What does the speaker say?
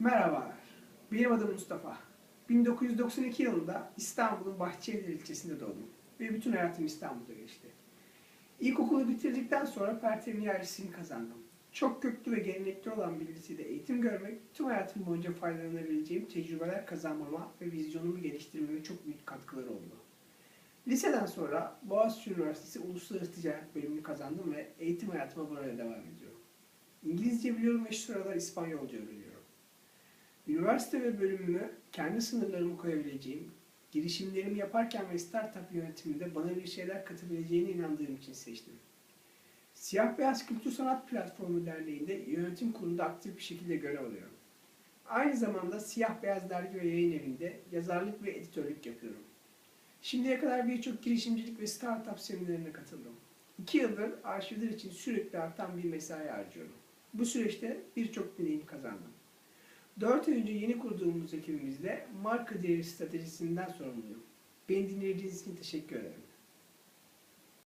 Merhabalar, benim adım Mustafa. 1992 yılında İstanbul'un Bahçelievler ilçesinde doğdum ve bütün hayatım İstanbul'da geçti. İlkokulu bitirdikten sonra Pertemin yerlisini kazandım. Çok köklü ve gelenekli olan bir lisede eğitim görmek, tüm hayatım boyunca faydalanabileceğim tecrübeler kazanmama ve vizyonumu geliştirmeme çok büyük katkıları oldu. Liseden sonra Boğaziçi Üniversitesi Uluslararası Ticaret bölümünü kazandım ve eğitim hayatıma burada devam ediyorum. İngilizce biliyorum ve şu sıralar İspanyolca öğreniyorum. Üniversite ve bölümümü kendi sınırlarımı koyabileceğim, girişimlerimi yaparken ve startup yönetiminde bana bir şeyler katabileceğine inandığım için seçtim. Siyah Beyaz Kültür Sanat Platformu Derneği'nde yönetim kurulunda aktif bir şekilde görev alıyorum. Aynı zamanda Siyah Beyaz Dergi ve Yayın Evi'nde yazarlık ve editörlük yapıyorum. Şimdiye kadar birçok girişimcilik ve startup seminerine katıldım. İki yıldır arşivler için sürekli artan bir mesai harcıyorum. Bu süreçte birçok deneyim kazandım. 4 ay önce yeni kurduğumuz ekibimizle marka değeri stratejisinden sorumluyum. Beni dinlediğiniz için teşekkür ederim.